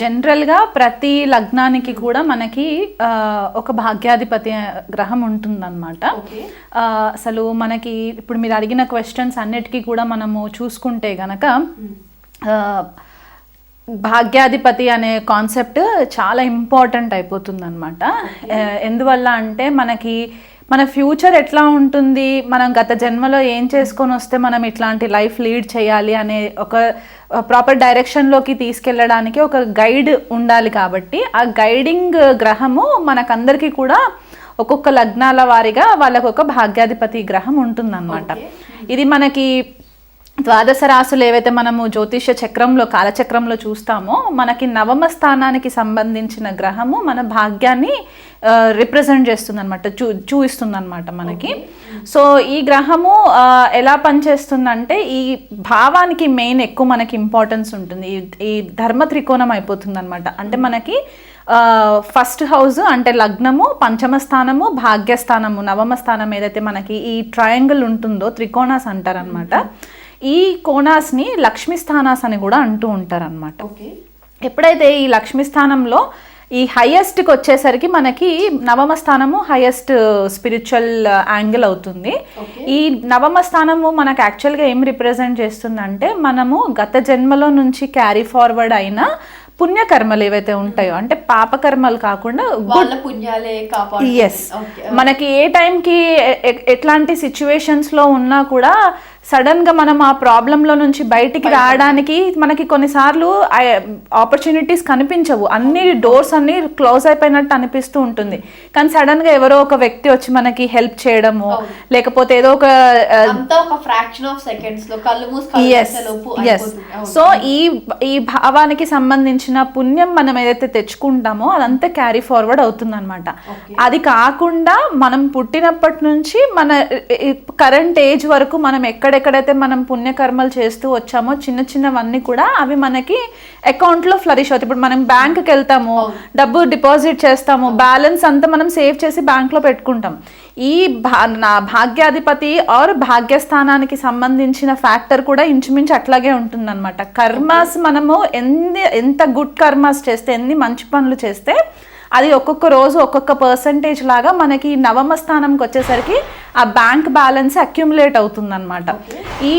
జనరల్గా ప్రతి లగ్నానికి కూడా మనకి ఒక భాగ్యాధిపతి గ్రహం ఉంటుందన్నమాట. అసలు మనకి ఇప్పుడు మీరు అడిగిన క్వశ్చన్స్ అన్నిటికీ కూడా మనము చూసుకుంటే గనక భాగ్యాధిపతి అనే కాన్సెప్ట్ చాలా ఇంపార్టెంట్ అయిపోతుంది అనమాట ఎందువల్ల అంటే మనకి మన ఫ్యూచర్ ఎట్లా ఉంటుంది? మనం గత జన్మలో ఏం చేసుకొని వస్తే మనం ఇట్లాంటి లైఫ్ లీడ్ చేయాలి అనే ఒక ప్రాపర్ డైరెక్షన్లోకి తీసుకెళ్ళడానికి ఒక గైడ్ ఉండాలి కాబట్టి ఆ గైడింగ్ గ్రహము మనకందరికీ కూడా ఒక్కొక్క లగ్నాల వారిగా వాళ్ళకు ఒక భాగ్యాధిపతి గ్రహం ఉంటుందన్నమాట. ఇది మనకి ద్వాదశ రాసులు ఏవైతే మనము జ్యోతిష చక్రంలో కాలచక్రంలో చూస్తామో మనకి నవమ స్థానానికి సంబంధించిన గ్రహము మన భాగ్యాన్ని రిప్రజెంట్ చేస్తుంది అనమాట చూ చూపిస్తుంది అనమాట మనకి సో ఈ గ్రహము ఎలా పనిచేస్తుందంటే ఈ భావానికి మెయిన్ ఎక్కువ మనకి ఇంపార్టెన్స్ ఉంటుంది. ఈ- ఈ ధర్మ త్రికోణం అయిపోతుంది అనమాట అంటే మనకి ఫస్ట్ హౌస్ అంటే లగ్నము పంచమ స్థానము భాగ్యస్థానము నవమ స్థానం ఏదైతే మనకి ఈ ట్రయాంగిల్ ఉంటుందో త్రికోణాస్ అంటారనమాట ఈ కోణాస్ని లక్ష్మీ స్థానాస్ అని కూడా అంటూ ఉంటారనమాట ఎప్పుడైతే ఈ లక్ష్మీ స్థానంలో ఈ హైయెస్ట్కి వచ్చేసరికి మనకి నవమ స్థానము హైయెస్ట్ స్పిరిచువల్ యాంగిల్ అవుతుంది. ఈ నవమ స్థానము మనకు యాక్చువల్గా ఏం రిప్రజెంట్ చేస్తుందంటే మనము గత జన్మలో నుంచి క్యారీ ఫార్వర్డ్ అయిన పుణ్యకర్మలు ఏవైతే ఉంటాయో అంటే పాపకర్మలు కాకుండా ఎస్ మనకి ఏ టైంకి ఎట్లాంటి సిచ్యువేషన్స్లో ఉన్నా కూడా సడన్గా మనం ఆ ప్రాబ్లం లో నుంచి బయటికి రావడానికి మనకి కొన్నిసార్లు ఆపర్చునిటీస్ కనిపించవు. అన్ని డోర్స్ అన్ని క్లోజ్ అయిపోయినట్టు అనిపిస్తూ ఉంటుంది. కానీ సడన్గా ఎవరో ఒక వ్యక్తి వచ్చి మనకి హెల్ప్ చేయడము లేకపోతే ఏదో ఒక ఫ్రాక్షన్ ఆఫ్ సెకండ్స్లో కళ్ళు. సో ఈ ఈ భావానికి సంబంధించిన పుణ్యం మనం ఏదైతే తెచ్చుకుంటామో అదంతా క్యారీ ఫార్వర్డ్ అవుతుంది అనమాట. అది కాకుండా మనం పుట్టినప్పటి నుంచి మన కరెంట్ ఏజ్ వరకు మనం ఎక్కడెక్కడైతే మనం పుణ్యకర్మలు చేస్తూ వచ్చామో చిన్న చిన్నవన్నీ కూడా అవి మనకి అకౌంట్లో ఫ్లరిష్ అవుతాయి. ఇప్పుడు మనం బ్యాంక్కి వెళ్తాము డబ్బు డిపాజిట్ చేస్తాము బ్యాలెన్స్ అంతా మనం సేవ్ చేసి బ్యాంక్లో పెట్టుకుంటాం. ఈ భా నా భాగ్యాధిపతి ఆర్ భాగ్యస్థానానికి సంబంధించిన ఫ్యాక్టర్ కూడా ఇంచుమించు అట్లాగే ఉంటుందన్నమాట. కర్మాస్ మనము ఎన్ని ఎంత గుడ్ కర్మాస్ చేస్తే ఎన్ని మంచి పనులు చేస్తే అది ఒక్కొక్క రోజు ఒక్కొక్క పర్సంటేజ్ లాగా మనకి నవమ స్థానంకి వచ్చేసరికి ఆ బ్యాంక్ బ్యాలెన్స్ అక్యుములేట్ అవుతుందన్నమాట. ఈ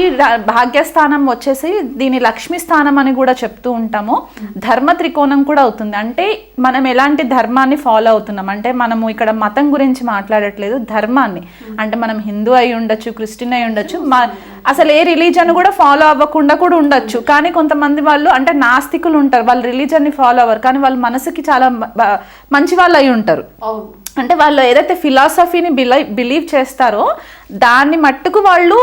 భాగ్యస్థానం వచ్చేసి దీని లక్ష్మీ స్థానం అని కూడా చెప్తూ ఉంటాము. ధర్మ త్రికోణం కూడా అవుతుంది. అంటే మనం ఎలాంటి ధర్మాన్ని ఫాలో అవుతున్నాం? అంటే మనము ఇక్కడ మతం గురించి మాట్లాడట్లేదు ధర్మాన్ని. అంటే మనం హిందూ అయి ఉండొచ్చు క్రిస్టియన్ అయి ఉండొచ్చు అసలు ఏ రిలీజన్ కూడా ఫాలో అవ్వకుండా కూడా ఉండొచ్చు. కానీ కొంతమంది వాళ్ళు అంటే నాస్తికులు ఉంటారు. వాళ్ళు రిలీజన్ని ఫాలో అవ్వరు. కానీ వాళ్ళ మనసుకి చాలా మంచి వాళ్ళు అయి ఉంటారు. అంటే వాళ్ళు ఏదైతే ఫిలాసఫీని బిలై బిలీవ్ చేస్తారో దాన్ని మట్టుకు వాళ్ళు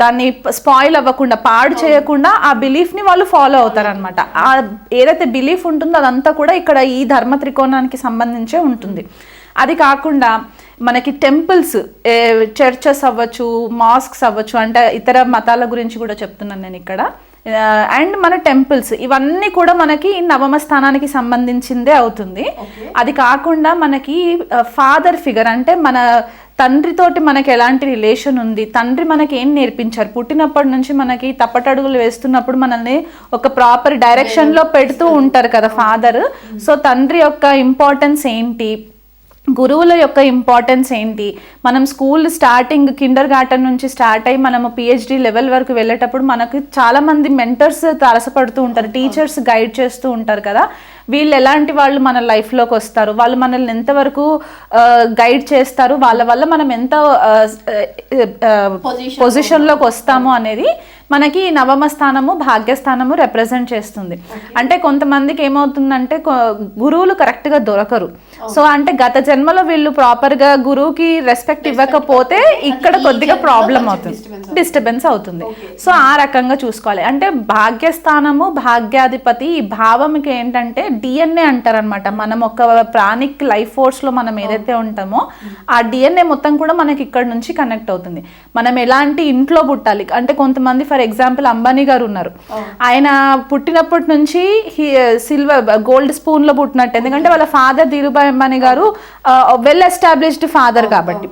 దాన్ని స్పాయిల్ అవ్వకుండా పాడు చేయకుండా ఆ బిలీఫ్ని వాళ్ళు ఫాలో అవుతారనమాట ఆ ఏదైతే బిలీఫ్ ఉంటుందో అదంతా కూడా ఇక్కడ ఈ ధర్మ త్రికోణానికి సంబంధించే ఉంటుంది. అది కాకుండా మనకి టెంపుల్స్ చర్చెస్ అవ్వచ్చు మాస్క్స్ అవ్వచ్చు అంటే ఇతర మతాల గురించి కూడా చెప్తున్నాను నేను ఇక్కడ. అండ్ మన టెంపుల్స్ ఇవన్నీ కూడా మనకి నవమ స్థానానికి సంబంధించిందే అవుతుంది. అది కాకుండా మనకి ఫాదర్ ఫిగర్ అంటే మన తండ్రితోటి మనకి ఎలాంటి రిలేషన్ ఉంది? తండ్రి మనకి ఏం నేర్పించారు? పుట్టినప్పటి నుంచి మనకి తప్పటడుగులు వేస్తున్నప్పుడు మనల్ని ఒక ప్రాపర్ డైరెక్షన్లో పెడుతూ ఉంటారు కదా ఫాదర్ సో తండ్రి యొక్క ఇంపార్టెన్స్ ఏంటి? గురువుల యొక్క ఇంపార్టెన్స్ ఏంటి? మనం స్కూల్ స్టార్టింగ్ కిండర్ గార్టెన్ నుంచి స్టార్ట్ అయ్యి మనము పిహెచ్డి లెవెల్ వరకు వెళ్ళేటప్పుడు మనకు చాలా మంది మెంటర్స్ తారసపడుతూ ఉంటారు టీచర్స్ గైడ్ చేస్తూ ఉంటారు కదా. వీళ్ళు ఎలాంటి వాళ్ళు మన లైఫ్లోకి వస్తారు? వాళ్ళు మనల్ని ఎంతవరకు గైడ్ చేస్తారు? వాళ్ళ వల్ల మనం ఎంత పొజిషన్లోకి వస్తాము అనేది మనకి నవమ స్థానము భాగ్యస్థానము రిప్రజెంట్ చేస్తుంది. అంటే కొంతమందికి ఏమవుతుందంటే గురువులు కరెక్ట్గా దొరకరు. సో అంటే గత జన్మలో వీళ్ళు ప్రాపర్గా గురువుకి రెస్పెక్ట్ ఇవ్వకపోతే ఇక్కడ కొద్దిగా ప్రాబ్లం అవుతుంది. డిస్టర్బెన్స్ అవుతుంది. సో ఆ రకంగా చూసుకోవాలి. అంటే భాగ్యస్థానము భాగ్యాధిపతి ఈ భావంకి ఏంటంటే డిఎన్ఏ అంటారనమాట మనం ఒక ప్రాణిక్ లైఫ్ ఫోర్స్లో మనం ఏదైతే ఉంటామో ఆ డిఎన్ఏ మొత్తం కూడా మనకి ఇక్కడ నుంచి కనెక్ట్ అవుతుంది. మనం ఎలాంటి ఇంట్లో పుట్టాలి? అంటే కొంతమంది ఫర్ ఎగ్జాంపుల్ అంబానీ గారు ఉన్నారు. ఆయన పుట్టినప్పటి నుంచి సిల్వర్ గోల్డ్ స్పూన్లో పుట్టినట్టు. ఎందుకంటే వాళ్ళ ఫాదర్ ధీరుభాయ్ అంబానీ గారు వెల్ ఎస్టాబ్లిష్డ్ ఫాదర్ కాబట్టి.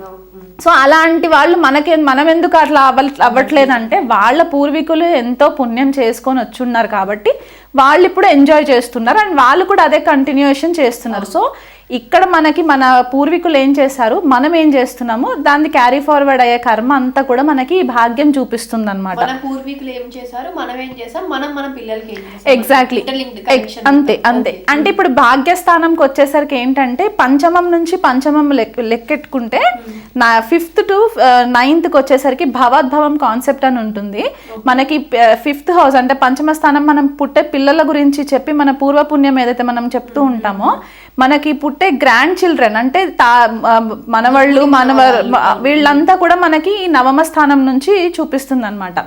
సో అలాంటి వాళ్ళు మనకి మనం ఎందుకు అట్లా అవ్వ అవ్వట్లేదంటే వాళ్ళ పూర్వీకులు ఎంతో పుణ్యం చేసుకొని వచ్చున్నారు కాబట్టి వాళ్ళు ఇప్పుడు ఎంజాయ్ చేస్తున్నారు. అండ్ వాళ్ళు కూడా అదే కంటిన్యూషన్ చేస్తున్నారు. సో ఇక్కడ మనకి మన పూర్వీకులు ఏం చేశారు? మనం ఏం చేస్తున్నాము దాన్ని క్యారీ ఫార్వర్డ్ అయ్యే కర్మ అంతా కూడా మనకి ఈ భాగ్యం చూపిస్తుంది అనమాట పూర్వీకులు ఏం చేశారు? మనం ఏం చేసాం మనం మన పిల్లలకి ఏం చేసాం ఎగ్జాక్ట్లీ అంతే. అంతే. అంటే ఇప్పుడు భాగ్యస్థానంకి వచ్చేసరికి ఏంటంటే పంచమం నుంచి పంచమం లెక్ లెక్కెట్టుకుంటే నా ఫిఫ్త్ టు నైన్త్కి వచ్చేసరికి భవద్భవం కాన్సెప్ట్ అని ఉంటుంది. మనకి ఫిఫ్త్ హౌస్ అంటే పంచమ స్థానం మనం పుట్టే పిల్లల గురించి చెప్పి మన పూర్వపుణ్యం ఏదైతే మనం చెప్తూ ఉంటామో మనకి పుట్టే గ్రాండ్ చిల్డ్రన్ అంటే తా మనవళ్ళు మనవ వీళ్ళంతా. కూడా మనకి ఈ నవమ స్థానం నుంచి చూపిస్తుంది అనమాట.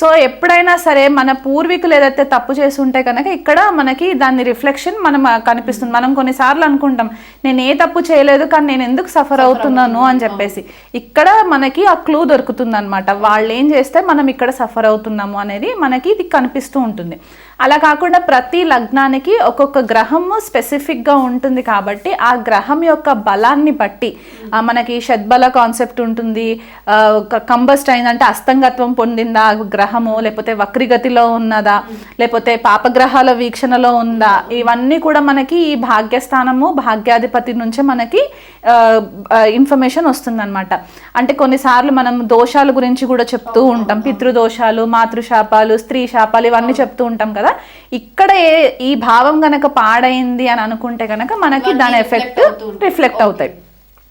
సో ఎప్పుడైనా సరే మన పూర్వీకులు ఏదైతే తప్పు చేసి ఉంటే కనుక ఇక్కడ మనకి దాని రిఫ్లెక్షన్ మనం కనిపిస్తుంది. మనం కొన్నిసార్లు అనుకుంటాం నేను ఏ తప్పు చేయలేదు కానీ నేను ఎందుకు సఫర్ అవుతున్నాను అని చెప్పేసి. ఇక్కడ మనకి ఆ క్లూ దొరుకుతుంది అనమాట వాళ్ళు ఏం చేస్తే మనం ఇక్కడ సఫర్ అవుతున్నాము అనేది మనకి ఇది కనిపిస్తూ ఉంటుంది. అలా కాకుండా ప్రతి లగ్నానికి ఒక్కొక్క గ్రహము స్పెసిఫిక్గా ఉంటుంది కాబట్టి ఆ గ్రహం యొక్క బలాన్ని బట్టి మనకి షడ్బల కాన్సెప్ట్ ఉంటుంది కంబస్ట్ అయిందంటే అస్తంగత్వం పొందిందా గ్రహము లేకపోతే వక్రిగతిలో ఉన్నదా లేకపోతే పాపగ్రహాల వీక్షణలో ఉందా ఇవన్నీ కూడా మనకి ఈ భాగ్యస్థానము భాగ్యాధిపతి నుంచే మనకి ఇన్ఫర్మేషన్ వస్తుందన్నమాట. అంటే కొన్నిసార్లు మనం దోషాల గురించి కూడా చెప్తూ ఉంటాం పితృదోషాలు మాతృశాపాలు స్త్రీ శాపాలు ఇవన్నీ చెప్తూ ఉంటాం కదా. ఇక్కడ ఏ- ఈ భావం గనక పాడైంది అని అనుకుంటే గనక మనకి దాని ఎఫెక్ట్. రిఫ్లెక్ట్ అవుతాయి.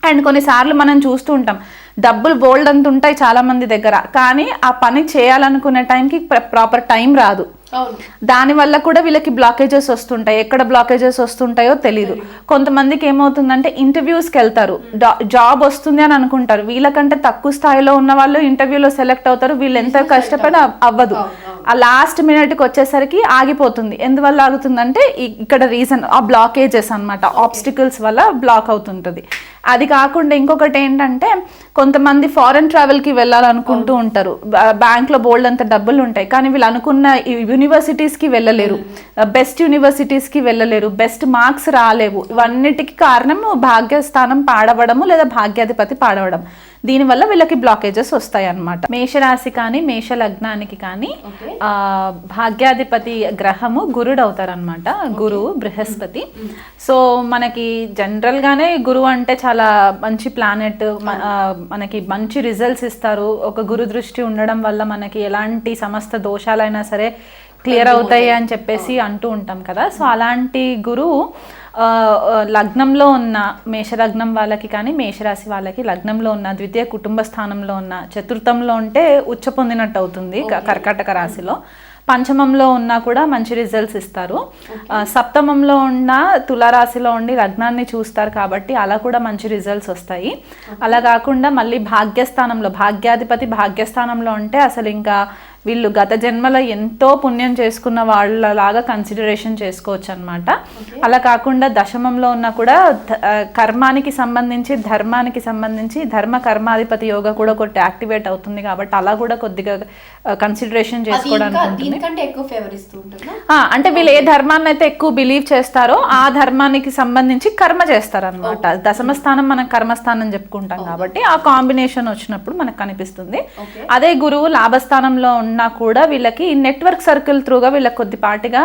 అండ్ కొన్నిసార్లు మనం చూస్తూ ఉంటాం డబ్బులు బోల్డ్ అంత ఉంటాయి చాలా మంది దగ్గర. కానీ ఆ పని చేయాలనుకునే టైంకి ప్రాపర్ టైం రాదు. దాని వల్ల కూడా వీళ్ళకి బ్లాకేజెస్ వస్తుంటాయి. ఎక్కడ బ్లాకేజెస్ వస్తుంటాయో తెలియదు కొంతమందికి ఏమవుతుందంటే ఇంటర్వ్యూస్కి వెళ్తారు. జాబ్ వస్తుంది అని అనుకుంటారు. వీళ్ళకంటే తక్కువ స్థాయిలో ఉన్న వాళ్ళు ఇంటర్వ్యూలో సెలెక్ట్ అవుతారు. వీళ్ళు ఎంత కష్టపడి అవ్- అవ్వదు. ఆ లాస్ట్ మినిట్కి వచ్చేసరికి ఆగిపోతుంది. ఎందువల్ల ఆగుతుందంటే ఇక్కడ రీజన్ ఆ బ్లాకేజెస్ అన్నమాట. ఆబ్స్టికల్స్ వల్ల బ్లాక్ అవుతుంటుంది. అది కాకుండా ఇంకొకటి ఏంటంటే కొంతమంది ఫారెన్ ట్రావెల్కి వెళ్ళాలనుకుంటూ ఉంటారు. బ్యాంక్లో బోల్డ్ అంత డబ్బులు ఉంటాయి. కానీ వీళ్ళు అనుకున్న యూనివర్సిటీస్కి వెళ్ళలేరు. బెస్ట్ యూనివర్సిటీస్కి వెళ్ళలేరు. బెస్ట్ మార్క్స్ రాలేవు. ఇవన్నిటికి కారణం భాగ్యస్థానం పాడవడము లేదా భాగ్యాధిపతి పాడవడం. దీనివల్ల వీళ్ళకి బ్లాకేజెస్ వస్తాయి అన్నమాట మేషరాశి కానీ మేష లగ్నానికి కానీ భాగ్యాధిపతి గ్రహము గురుడు అవుతారనమాట గురువు బృహస్పతి. సో మనకి జనరల్ గానే గురువు అంటే చాలా మంచి ప్లానెట్ మనకి మంచి రిజల్ట్స్ ఇస్తారు. ఒక గురు దృష్టి ఉండడం వల్ల మనకి ఎలాంటి సమస్త దోషాలైనా సరే క్లియర్ అవుతాయి అని చెప్పేసి అంటూ ఉంటాం కదా. సో అలాంటి గురువు లగ్నంలో ఉన్న మేషలగ్నం వాళ్ళకి కానీ మేషరాశి వాళ్ళకి లగ్నంలో ఉన్న ద్వితీయ కుటుంబ స్థానంలో ఉన్న చతుర్థంలో ఉంటే ఉచ్చ పొందినట్టు అవుతుంది కర్కాటక రాశిలో. పంచమంలో ఉన్నా కూడా మంచి రిజల్ట్స్ ఇస్తారు. సప్తమంలో ఉన్న తులారాశిలో ఉండి లగ్నాన్ని చూస్తారు కాబట్టి అలా కూడా మంచి రిజల్ట్స్ వస్తాయి. అలా కాకుండా మళ్ళీ భాగ్యస్థానంలో భాగ్యాధిపతి భాగ్యస్థానంలో ఉంటే అసలు ఇంకా వీళ్ళు గత జన్మలో ఎంతో పుణ్యం చేసుకున్న వాళ్ళలాగా కన్సిడరేషన్ చేసుకోవచ్చు అనమాట అలా కాకుండా దశమంలో ఉన్న కూడా కర్మానికి సంబంధించి ధర్మానికి సంబంధించి ధర్మ కర్మాధిపతి యోగా కూడా ఒకటి యాక్టివేట్ అవుతుంది కాబట్టి అలా కూడా కొద్దిగా కన్సిడరేషన్ చేసుకోవడానికి ఉంటుంది. అంటే వీళ్ళు ఏ ధర్మాన్ని అయితే ఎక్కువ బిలీవ్ చేస్తారో ఆ ధర్మానికి సంబంధించి కర్మ చేస్తారన్నమాట. దశమ స్థానం మనం కర్మస్థానం చెప్పుకుంటాం కాబట్టి ఆ కాంబినేషన్ వచ్చినప్పుడు మనకు కనిపిస్తుంది. అదే గురువు లాభస్థానంలో ఉన్నా కూడా వీళ్ళకి నెట్వర్క్ సర్కిల్ త్రూగా వీళ్ళకి కొద్దిపాటిగా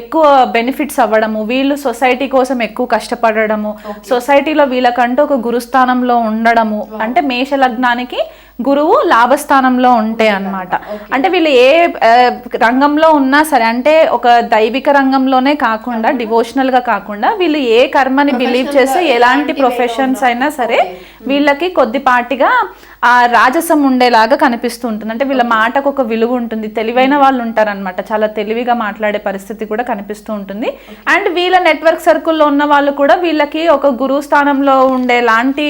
ఎక్కువ బెనిఫిట్స్ అవ్వడము వీళ్ళు సొసైటీ కోసం ఎక్కువ కష్టపడడము సొసైటీలో వీళ్ళకంటూ ఒక గురుస్థానంలో ఉండడము. అంటే మేష లగ్నానికి గురువు లాభస్థానంలో ఉంటే అన్నమాట. అంటే వీళ్ళు ఏ రంగంలో ఉన్నా సరే అంటే ఒక దైవిక రంగంలోనే కాకుండా డివోషనల్గా కాకుండా వీళ్ళు ఏ కర్మని బిలీవ్ చేస్తే ఎలాంటి ప్రొఫెషన్స్ అయినా సరే వీళ్ళకి కొద్దిపాటిగా ఆ రాజసం ఉండేలాగా కనిపిస్తూ ఉంటుంది. అంటే వీళ్ళ మాటకు ఒక విలువ ఉంటుంది. తెలివైన వాళ్ళు ఉంటారన్నమాట. చాలా తెలివిగా మాట్లాడే పరిస్థితి కూడా కనిపిస్తూ ఉంటుంది. అండ్ వీళ్ళ నెట్వర్క్ సర్కిల్లో ఉన్న వాళ్ళు కూడా వీళ్ళకి ఒక గురువు స్థానంలో ఉండే లాంటి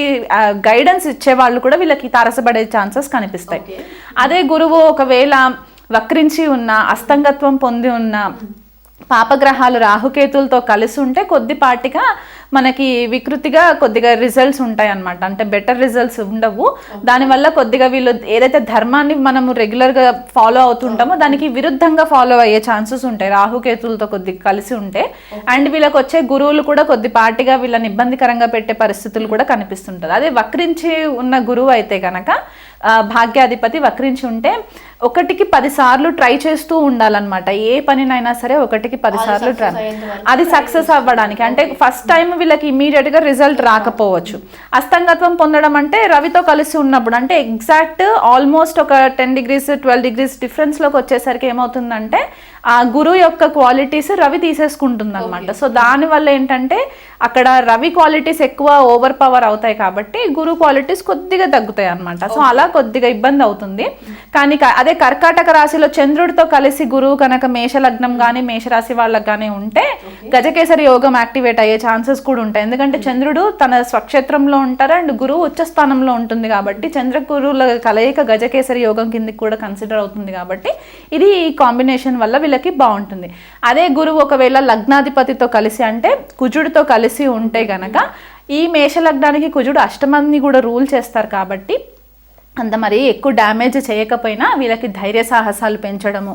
గైడెన్స్ ఇచ్చే వాళ్ళు కూడా వీళ్ళకి తారసపడే ఛాన్సెస్ కనిపిస్తాయి. అదే గురువు ఒకవేళ వక్రించి ఉన్న అస్తంగత్వం పొంది ఉన్న పాపగ్రహాలు రాహుకేతులతో కలిసి ఉంటే కొద్దిపాటిగా మనకి వికృతిగా కొద్దిగా రిజల్ట్స్ ఉంటాయి అన్నమాట అంటే బెటర్ రిజల్ట్స్ ఉండవు. దానివల్ల కొద్దిగా వీళ్ళు ఏదైతే ధర్మాన్ని మనము రెగ్యులర్గా ఫాలో అవుతుంటామో దానికి విరుద్ధంగా ఫాలో అయ్యే ఛాన్సెస్ ఉంటాయి. రాహుకేతులతో కొద్దిగా కలిసి ఉంటే. అండ్ వీళ్ళకి వచ్చే గురువులు కూడా కొద్దిపాటిగా వీళ్ళని ఇబ్బందికరంగా పెట్టే పరిస్థితులు కూడా కనిపిస్తుంటది. అదే వక్రించి ఉన్న గురువు అయితే కనుక భాగ్యాధిపతి వక్రించి ఉంటే ఒకటికి పది సార్లు ట్రై చేస్తూ ఉండాలన్నమాట. ఏ పనినైనా సరే ఒకటికి పది సార్లు ట్రై. అది సక్సెస్ అవ్వడానికి. అంటే ఫస్ట్ టైం వీళ్ళకి ఇమీడియట్గా రిజల్ట్ రాకపోవచ్చు. అస్తంగత్వం పొందడం అంటే రవితో కలిసి ఉన్నప్పుడు. అంటే ఎగ్జాక్ట్ ఆల్మోస్ట్ ఒక టెన్ డిగ్రీస్ ట్వెల్వ్ డిగ్రీస్ డిఫరెన్స్లోకి వచ్చేసరికి ఏమవుతుందంటే ఆ గురువు యొక్క క్వాలిటీస్ రవి తీసేసుకుంటుంది అనమాట సో దాని వల్ల ఏంటంటే అక్కడ రవి క్వాలిటీస్ ఎక్కువ ఓవర్ పవర్ అవుతాయి కాబట్టి గురు క్వాలిటీస్ కొద్దిగా తగ్గుతాయి అనమాట సో అలా కొద్దిగా ఇబ్బంది అవుతుంది. కానీ అదే కర్కాటక రాశిలో చంద్రుడితో కలిసి గురువు కనుక మేష లగ్నం కానీ మేషరాశి వాళ్ళకి కానీ ఉంటే గజకేసరి యోగం యాక్టివేట్ అయ్యే ఛాన్సెస్ కూడా ఉంటాయి. ఎందుకంటే చంద్రుడు తన స్వక్షేత్రంలో ఉంటారు అండ్ గురువు ఉచ్చ స్థానంలో ఉంటుంది కాబట్టి చంద్ర గురువుల కలయిక గజకేసరి యోగం కిందకి కూడా కన్సిడర్ అవుతుంది కాబట్టి ఇది ఈ కాంబినేషన్ వల్ల వీళ్ళకి బాగుంటుంది. అదే గురువు ఒకవేళ లగ్నాధిపతితో కలిసి అంటే కుజుడితో కలిసి ఉంటే గనక ఈ మేష లగ్నానికి కుజుడు అష్టమాన్ని కూడా రూల్ చేస్తారు కాబట్టి అంత మరి ఎక్కువ డ్యామేజ్ చేయకపోయినా వీళ్ళకి ధైర్య సాహసాలు పెంచడము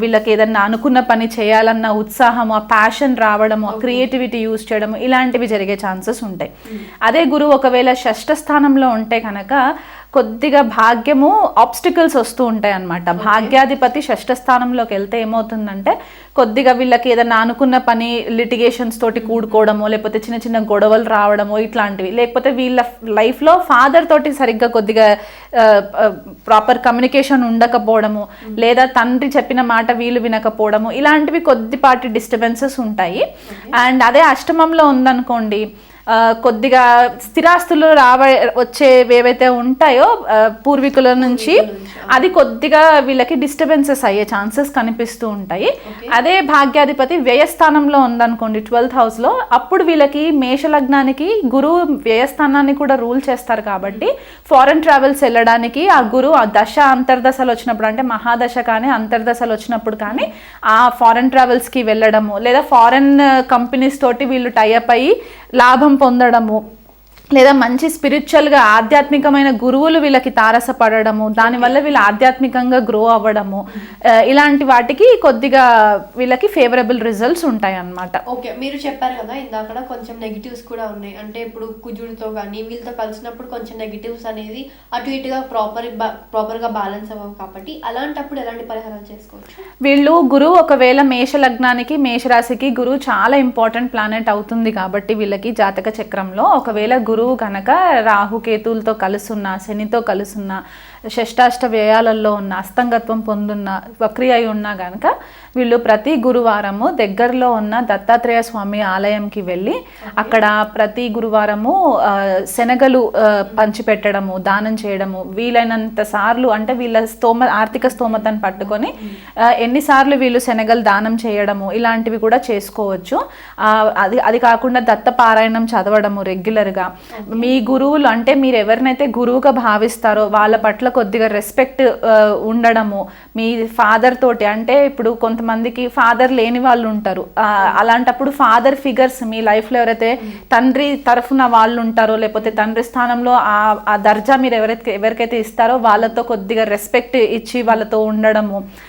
వీళ్ళకి ఏదన్నా అనుకున్న పని చేయాలన్న ఉత్సాహము ఆ ప్యాషన్ రావడము ఆ క్రియేటివిటీ యూజ్ చేయడము ఇలాంటివి జరిగే ఛాన్సెస్ ఉంటాయి. అదే గురువు ఒకవేళ షష్ఠ స్థానంలో ఉంటే కనుక కొద్దిగా భాగ్యము ఆబ్స్టికల్స్ వస్తూ ఉంటాయి అన్నమాట భాగ్యాధిపతి షష్ఠ స్థానంలోకి వెళ్తే ఏమవుతుందంటే కొద్దిగా వీళ్ళకి ఏదన్నా అనుకున్న పని లిటిగేషన్స్ తోటి కూడుకోవడము లేకపోతే చిన్న చిన్న గొడవలు రావడము ఇట్లాంటివి. లేకపోతే వీళ్ళ లైఫ్లో ఫాదర్ తోటి సరిగ్గా కొద్దిగా ప్రాపర్ కమ్యూనికేషన్ ఉండకపోవడము లేదా తండ్రి చెప్పిన మాట వీళ్ళు వినకపోవడము ఇలాంటివి కొద్దిపాటి డిస్టర్బెన్సెస్ ఉంటాయి. అండ్ అదే అష్టమంలో ఉందనుకోండి కొద్దిగా స్థిరాస్తులు రావ వచ్చే ఏవైతే ఉంటాయో పూర్వీకుల నుంచి అది కొద్దిగా వీళ్ళకి డిస్టర్బెన్సెస్ అయ్యే ఛాన్సెస్ కనిపిస్తూ ఉంటాయి. అదే భాగ్యాధిపతి వ్యయస్థానంలో ఉందనుకోండి ట్వెల్త్ హౌస్లో అప్పుడు వీళ్ళకి మేష లగ్నానికి గురువు వ్యయస్థానాన్ని కూడా రూల్ చేస్తారు కాబట్టి ఫారెన్ ట్రావెల్స్ వెళ్ళడానికి ఆ గురువు ఆ దశ అంతర్దశలు వచ్చినప్పుడు అంటే మహాదశ కానీ అంతర్దశలు వచ్చినప్పుడు కానీ ఆ ఫారెన్ ట్రావెల్స్కి వెళ్ళడము లేదా ఫారెన్ కంపెనీస్ తోటి వీళ్ళు టైఅప్ అయ్యి లాభం పొందడము. లేదా మంచి స్పిరిచువల్గా ఆధ్యాత్మికమైన గురువులు వీళ్ళకి తారసపడడము దానివల్ల వీళ్ళు ఆధ్యాత్మికంగా గ్రో అవ్వడము ఇలాంటి వాటికి కొద్దిగా వీళ్ళకి ఫేవరబుల్ రిజల్ట్స్ ఉంటాయి అన్నమాట ఓకే మీరు చెప్పారు కదా ఇందాక కొంచెం నెగిటివ్స్ కూడా ఉన్నాయి. అంటే ఇప్పుడు కుజుడితో కానీ వీళ్ళతో కలిసినప్పుడు కొంచెం నెగిటివ్స్ అనేది అటు ఇటుగా ప్రాపర్ ప్రాపర్గా బ్యాలెన్స్ అవ్వవు కాబట్టి అలాంటప్పుడు ఎలాంటి పరిహారాలు చేసుకోవచ్చు? వీళ్ళు గురువు ఒకవేళ మేష లగ్నానికి మేషరాశికి గురువు చాలా ఇంపార్టెంట్ ప్లానెట్ అవుతుంది కాబట్టి వీళ్ళకి జాతక చక్రంలో ఒకవేళ గురువు కనుక రాహుకేతువులతో కలుసున్న శనితో కలుసున్న షష్టాష్ట వ్యయాలలో ఉన్న అస్తంగత్వం పొందున్న వక్రి అయి ఉన్నా గనక వీళ్ళు ప్రతి గురువారము దగ్గరలో ఉన్న దత్తాత్రేయ స్వామి ఆలయంకి వెళ్ళి అక్కడ ప్రతి గురువారము శనగలు పంచిపెట్టడము దానం చేయడము వీలైనంత సార్లు అంటే వీళ్ళ స్తోమ ఆర్థిక స్తోమతను పట్టుకొని ఎన్నిసార్లు వీళ్ళు శనగలు దానం చేయడము ఇలాంటివి కూడా చేసుకోవచ్చు. అది అది కాకుండా దత్త పారాయణం చదవడము రెగ్యులర్గా మీ గురువులు అంటే మీరు ఎవరినైతే గురువుగా భావిస్తారో వాళ్ళ పట్ల కొద్దిగా రెస్పెక్ట్ ఉండడము మీ ఫాదర్ తోటి అంటే ఇప్పుడు కొంతమందికి ఫాదర్ లేని వాళ్ళు ఉంటారు. ఆ, అలాంటప్పుడు ఫాదర్ ఫిగర్స్ మీ లైఫ్లో ఎవరైతే తండ్రి తరఫున వాళ్ళు ఉంటారో లేకపోతే తండ్రి స్థానంలో ఆ ఆ దర్జా మీరు ఎవరైతే ఎవరికైతే ఇస్తారో వాళ్ళతో కొద్దిగా రెస్పెక్ట్ ఇచ్చి వాళ్ళతో ఉండడము.